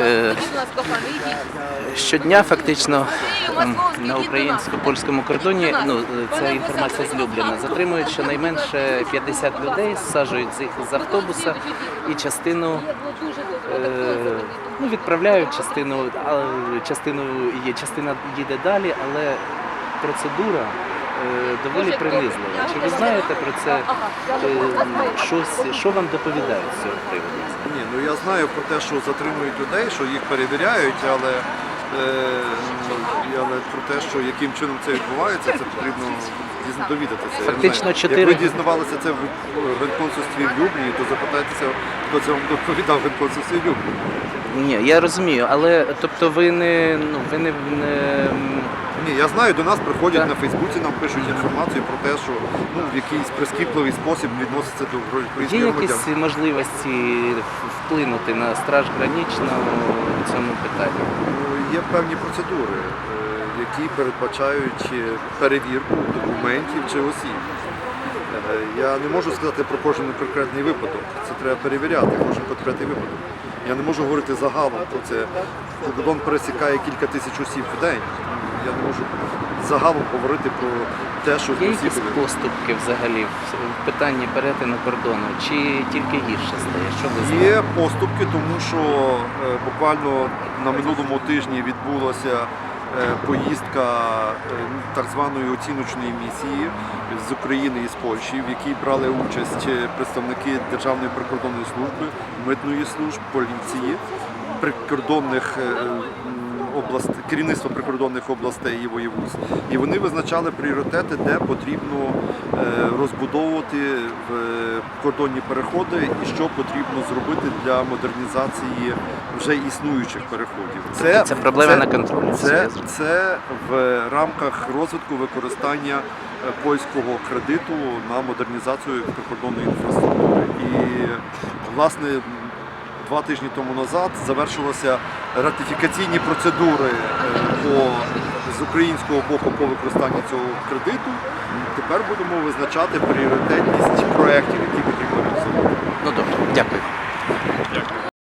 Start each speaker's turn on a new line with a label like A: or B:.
A: Е, Щодня фактично на українсько-польському кордоні ну ця інформація злюблена. Затримують щонайменше 50 людей, саджують з автобуса і частину е, ну, відправляють частину, частину є, частина їде далі, але процедура е, доволі принизлива. Чи ви знаєте про це щось, що вам доповідають з цього приводу?
B: Ну я знаю про те, що затримують людей, що їх перевіряють, але, е, але про те, що яким чином це відбувається, це потрібно довідатися.
A: Фактично,
B: знаю.
A: чотири-
B: Як ви дізнавалися це в генконсульстві в Любліні, то запитайтеся, хто це вам доповідав в генконсульстві в Любліні.
A: Ні, я розумію, але тобто ви не ну ви не, не
B: Ні, я знаю, до нас приходять на Фейсбуці, нам пишуть інформацію про те, що ну, в якийсь прискіпливий спосіб відноситься до
A: є
B: українських громадян.
A: якісь можливості вплинути на страж гранічну в цьому питанні?
B: Ну, Є певні процедури, е, які передбачають е, перевірку документів чи осіб. Е, Я не можу сказати про кожен конкретний випадок. Це треба перевіряти, кожен конкретний випадок. Я не можу говорити загалом про це. Кордон пересікає кілька тисяч осіб в день. Я не можу загалом говорити про те, що
A: Є якісь поступки взагалі в питанні перетину кордону, чи тільки гірше стає? Що ви знаєте?
B: Є поступки, тому що е, буквально на минулому тижні відбулася е, поїздка е, так званої оціночної місії з України і з Польщі, в якій брали участь е, представники Державної прикордонної служби, митної служб, поліції, прикордонних е, м, област... керівництва прикордонних областей і воєводств. І вони визначали пріоритети, де потрібно е, розбудовувати е, кордонні переходи і що потрібно зробити для модернізації вже існуючих переходів.
A: Тобто це проблема на контролі, це
B: Це, це в рамках розвитку використання е, польського кредиту на модернізацію прикордонної інфраструктури. І власне два тижні тому назад завершилися ратифікаційні процедури е, по, з українського боку по використанню цього кредиту. Тепер будемо визначати пріоритетність